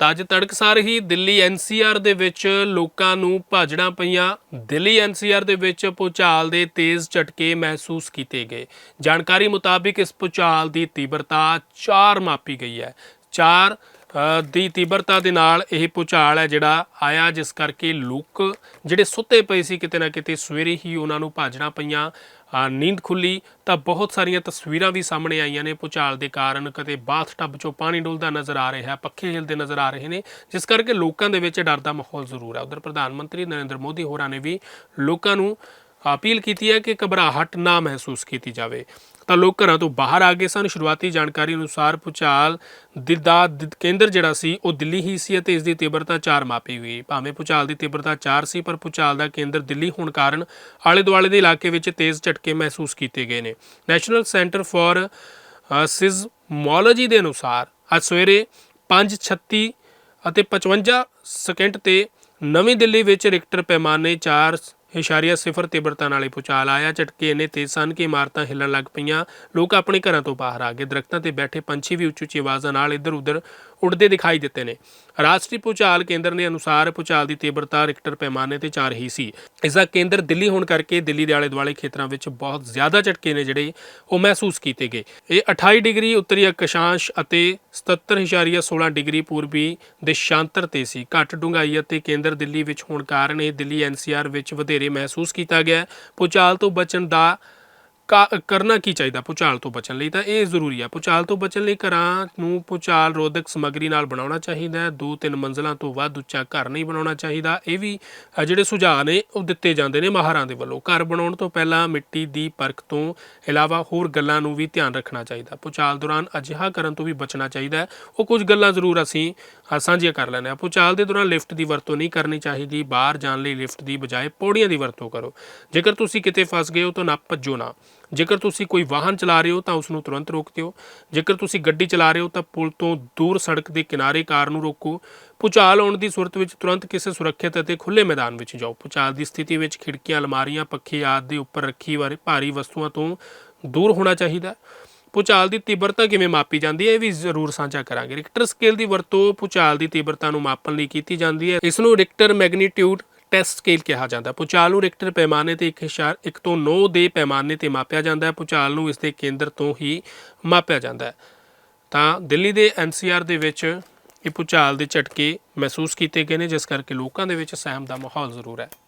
ਤਾਂ ਅੱਜ ਤੜਕਸਾਰ ਹੀ ਦਿੱਲੀ ਐਨਸੀਆਰ ਦੇ ਵਿੱਚ ਲੋਕਾਂ ਨੂੰ ਭਾਜੜਾਂ ਪਈਆਂ। ਦਿੱਲੀ ਐਨਸੀਆਰ ਦੇ ਵਿੱਚ ਭੂਚਾਲ ਦੇ ਤੇਜ਼ ਝਟਕੇ ਮਹਿਸੂਸ ਕੀਤੇ ਗਏ। ਜਾਣਕਾਰੀ ਮੁਤਾਬਿਕ ਇਸ ਭੂਚਾਲ ਦੀ ਤੀਬਰਤਾ 4 ਮਾਪੀ ਗਈ ਹੈ। 4 ਦੀ ਤੀਬਰਤਾ ਦੇ ਨਾਲ ਇਹ ਭੂਚਾਲ ਹੈ ਜਿਹੜਾ ਆਇਆ, ਜਿਸ ਕਰਕੇ ਲੋਕ ਜਿਹੜੇ ਸੁੱਤੇ ਪਏ ਸੀ ਕਿਤੇ ਨਾ ਕਿਤੇ ਸਵੇਰੇ ਹੀ ਉਹਨਾਂ ਨੂੰ ਭਾਜਣਾ ਪਈਆਂ ਨੀਂਦ ਖੁੱਲੀ, ਤਾਂ ਬਹੁਤ ਸਾਰੀਆਂ ਤਸਵੀਰਾਂ ਵੀ ਸਾਹਮਣੇ ਆਈਆਂ ਨੇ ਭੂਚਾਲ ਦੇ ਕਾਰਨ। ਕਦੇ ਬਾਥ ਟੱਬ ਚੋਂ ਪਾਣੀ ਡੁੱਲਦਾ ਨਜ਼ਰ ਆ ਰਿਹਾ ਹੈ ਪੱਖੇ ਹਿਲਦੇ ਨਜ਼ਰ ਆ ਰਹੇ ਨੇ, ਜਿਸ ਕਰਕੇ ਲੋਕਾਂ ਦੇ ਵਿੱਚ ਡਰ ਦਾ ਮਾਹੌਲ ਜ਼ਰੂਰ ਹੈ। ਉਧਰ ਪ੍ਰਧਾਨ ਮੰਤਰੀ ਨਰਿੰਦਰ ਮੋਦੀ ਹੋਰਾਂ ਨੇ ਵੀ ਲੋਕਾਂ ਨੂੰ ਅਪੀਲ ਕੀਤੀ ਹੈ ਕਿ ਘਬਰਾਹਟ ਨਾ ਮਹਿਸੂਸ ਕੀਤੀ ਜਾਵੇ। ਤਾਂ ਲੋਕ ਘਰਾਂ ਤੋਂ ਬਾਹਰ ਆ ਗਏ ਸਨ। ਸ਼ੁਰੂਆਤੀ ਜਾਣਕਾਰੀ ਅਨੁਸਾਰ ਭੂਚਾਲ ਦੀ ਦਾ ਕੇਂਦਰ ਜਿਹੜਾ ਸੀ, ਉਹ ਦਿੱਲੀ ਹੀ ਸੀ ਅਤੇ ਇਸ ਦੀ ਤੀਬਰਤਾ 4 ਮਾਪੀ ਹੋਈ ਭਾਵੇਂ ਭੂਚਾਲ ਦੀ ਤੀਬਰਤਾ 4 ਸੀ, ਪਰ ਭੂਚਾਲ ਦਾ ਕੇਂਦਰ ਦਿੱਲੀ ਹੋਣ ਕਾਰਨ ਆਲੇ ਦੁਆਲੇ ਦੇ ਇਲਾਕੇ ਵਿੱਚ ਤੇਜ਼ ਝਟਕੇ ਮਹਿਸੂਸ ਕੀਤੇ ਗਏ ਨੇ। ਨੈਸ਼ਨਲ ਸੈਂਟਰ ਫਾਰ ਸਿਜ਼ਮੋਲੋਜੀ ਦੇ ਅਨੁਸਾਰ ਅੱਜ ਸਵੇਰੇ 5:36 ਅਤੇ 55 ਸਕਿੰਟ ਤੇ ਨਵੀਂ ਦਿੱਲੀ ਵਿੱਚ ਰਿਕਟਰ ਪੈਮਾਨੇ 4 ਇਸ਼ਾਰੀਆ ਸਿਫਰ ਤੀਬਰਤਾ ਨਾਲੇ ਇਹ ਆਇਆ, ਝਟਕੇ ਇੰਨੇ ਤੇਜ਼ ਸਨ ਕਿ ਇਮਾਰਤਾਂ ਹਿੱਲਣ ਲੱਗ ਪਈਆਂ। ਲੋਕ ਆਪਣੇ ਘਰਾਂ ਤੋਂ ਬਾਹਰ ਆ ਗਏ। ਦਰਖਤਾਂ ਤੇ ਬੈਠੇ ਪੰਛੀ ਵੀ ਉੱਚੀ ਉੱਚੀ ਆਵਾਜ਼ਾਂ ਨਾਲ ਇੱਧਰ ਉੱਧਰ ਉੱਡਦੇ ਦਿਖਾਈ ਦਿੱਤੇ ਨੇ। ਰਾਸ਼ਟਰੀ ਭੂਚਾਲ ਕੇਂਦਰ ਦੇ ਅਨੁਸਾਰ ਭੂਚਾਲ ਦੀ ਤੀਬਰਤਾ ਰਿਕਟਰ ਪੈਮਾਨੇ ਤੇ 4 ਹੀ ਸੀ। ਇਸ ਦਾ ਕੇਂਦਰ ਦਿੱਲੀ ਹੋਣ ਕਰਕੇ ਦਿੱਲੀ ਦੇ ਆਲੇ ਦੁਆਲੇ ਖੇਤਰਾਂ ਵਿੱਚ ਬਹੁਤ ਜ਼ਿਆਦਾ ਝਟਕੇ ਨੇ ਜਿਹੜੇ ਉਹ ਮਹਿਸੂਸ ਕੀਤੇ ਗਏ। ਇਹ 28 ਡਿਗਰੀ ਉੱਤਰੀ ਅਕਸ਼ਾਂਸ਼ ਅਤੇ 77.16 ਡਿਗਰੀ ਪੂਰਬੀ ਦੇਸ਼ਾਂਤਰ ਤੇ ਸੀ। ਘੱਟ ਡੂੰਘਾਈ ਅਤੇ ਕੇਂਦਰ ਦਿੱਲੀ ਵਿੱਚ ਹੋਣ ਕਾਰਨ ਇਹ ਦਿੱਲੀ ਐਨਸੀਆਰ ਵਿੱਚ ਵਧੇਰੇ ਮਹਿਸੂਸ ਕੀਤਾ ਗਿਆ। ਭੂਚਾਲ ਤੋਂ ਬਚਣ ਦਾ ਕਰਨਾ ਕੀ ਚਾਹੀਦਾ ਭੂਚਾਲ ਤੋਂ ਬਚਣ ਲਈ? ਤਾਂ ਇਹ ਜ਼ਰੂਰੀ ਆ, ਭੂਚਾਲ ਤੋਂ ਬਚਣ ਲਈ ਘਰਾਂ ਨੂੰ ਭੂਚਾਲ ਰੋਧਕ ਸਮੱਗਰੀ ਨਾਲ ਬਣਾਉਣਾ ਚਾਹੀਦਾ ਹੈ। ਦੋ ਤਿੰਨ ਮੰਜ਼ਲਾਂ ਤੋਂ ਵੱਧ ਉੱਚਾ ਘਰ ਨਹੀਂ ਬਣਾਉਣਾ ਚਾਹੀਦਾ। ਇਹ ਵੀ ਜਿਹੜੇ ਸੁਝਾਅ ਨੇ, ਉਹ ਦਿੱਤੇ ਜਾਂਦੇ ਨੇ ਮਾਹਰਾਂ ਦੇ ਵੱਲੋਂ। ਘਰ ਬਣਾਉਣ ਤੋਂ ਪਹਿਲਾਂ ਮਿੱਟੀ ਦੀ ਪਰਖ ਤੋਂ ਇਲਾਵਾ ਹੋਰ ਗੱਲਾਂ ਨੂੰ ਵੀ ਧਿਆਨ ਰੱਖਣਾ ਚਾਹੀਦਾ। ਭੂਚਾਲ ਦੌਰਾਨ ਅਜਿਹਾ ਕਰਨ ਤੋਂ ਵੀ ਬਚਣਾ ਚਾਹੀਦਾ ਉਹ ਕੁਝ ਗੱਲਾਂ ਜ਼ਰੂਰ ਅਸੀਂ ਸਾਂਝੀਆਂ ਕਰ ਲੈਂਦੇ ਹਾਂ। ਭੂਚਾਲ ਦੇ ਦੌਰਾਨ ਲਿਫਟ ਦੀ ਵਰਤੋਂ ਨਹੀਂ ਕਰਨੀ ਚਾਹੀਦੀ। ਬਾਹਰ ਜਾਣ ਲਈ ਲਿਫਟ ਦੀ ਬਜਾਏ ਪੌੜੀਆਂ ਦੀ ਵਰਤੋਂ ਕਰੋ। ਜੇਕਰ ਤੁਸੀਂ ਕਿਤੇ ਫਸ ਗਏ ਹੋ ਤਾਂ ਨਾ ਭੱਜੋ ਨਾ। ਜੇਕਰ ਤੁਸੀਂ ਕੋਈ ਵਾਹਨ ਚਲਾ ਰਹੇ ਹੋ ਤਾਂ ਉਸ ਨੂੰ ਤੁਰੰਤ ਰੋਕ ਦਿਓ। ਜੇਕਰ ਤੁਸੀਂ ਗੱਡੀ ਚਲਾ ਰਹੇ ਹੋ ਤਾਂ ਪੁਲ ਤੋਂ ਦੂਰ ਸੜਕ ਦੇ ਕਿਨਾਰੇ ਕਾਰ ਨੂੰ ਰੋਕੋ। ਭੂਚਾਲ ਆਉਣ ਦੀ ਸੂਰਤ ਵਿੱਚ ਤੁਰੰਤ ਕਿਸੇ ਸੁਰੱਖਿਅਤ ਅਤੇ ਖੁੱਲੇ ਮੈਦਾਨ ਵਿੱਚ ਜਾਓ। ਭੂਚਾਲ ਦੀ ਸਥਿਤੀ ਵਿੱਚ ਖਿੜਕੀਆਂ, ਅਲਮਾਰੀਆਂ, ਪੱਖੇ ਆਦਿ ਦੇ ਉੱਪਰ ਰੱਖੀ ਵਾਲੇ ਭਾਰੀ ਵਸਤੂਆਂ ਤੋਂ ਦੂਰ ਹੋਣਾ ਚਾਹੀਦਾ। ਹੈ। ਭੂਚਾਲ ਦੀ ਤੀਬਰਤਾ ਕਿਵੇਂ ਮਾਪੀ ਜਾਂਦੀ ਹੈ ਇਹ ਵੀ ਜ਼ਰੂਰ ਸਾਂਝਾ ਕਰਾਂਗੇ। ਰਿਕਟਰ ਸਕੇਲ ਦੀ ਵਰਤੋਂ ਭੂਚਾਲ ਦੀ ਤੀਬਰਤਾ ਨੂੰ ਮਾਪਣ ਲਈ ਕੀਤੀ ਜਾਂਦੀ ਹੈ। ਇਸ ਨੂੰ ਰਿਕਟਰ ਮੈਗਨੀਟਿਊਡ ਟੈਸਟ ਸਕੇਲ ਕਿਹਾ ਜਾਂਦਾ। ਹੈ ਭੂਚਾਲ ਨੂੰ ਰਿਕਟਰ ਪੈਮਾਨੇ ਤੇ 1 ਤੋਂ 9 ਦੇ ਪੈਮਾਨੇ ਤੇ ਮਾਪਿਆ ਜਾਂਦਾ ਹੈ। ਭੂਚਾਲ ਨੂੰ ਇਸ ਦੇ ਕੇਂਦਰ ਤੋਂ ਹੀ ਮਾਪਿਆ ਜਾਂਦਾ ਹੈ। ਤਾਂ ਦਿੱਲੀ ਦੇ ਐਨਸੀਆਰ ਦੇ ਵਿੱਚ ਇਹ ਭੂਚਾਲ ਦੇ ਝਟਕੇ ਮਹਿਸੂਸ ਕੀਤੇ ਗਏ ਨੇ, ਜਿਸ ਕਰਕੇ ਲੋਕਾਂ ਦੇ ਵਿੱਚ ਸਹਿਮ ਦਾ ਮਾਹੌਲ ਜ਼ਰੂਰ ਹੈ।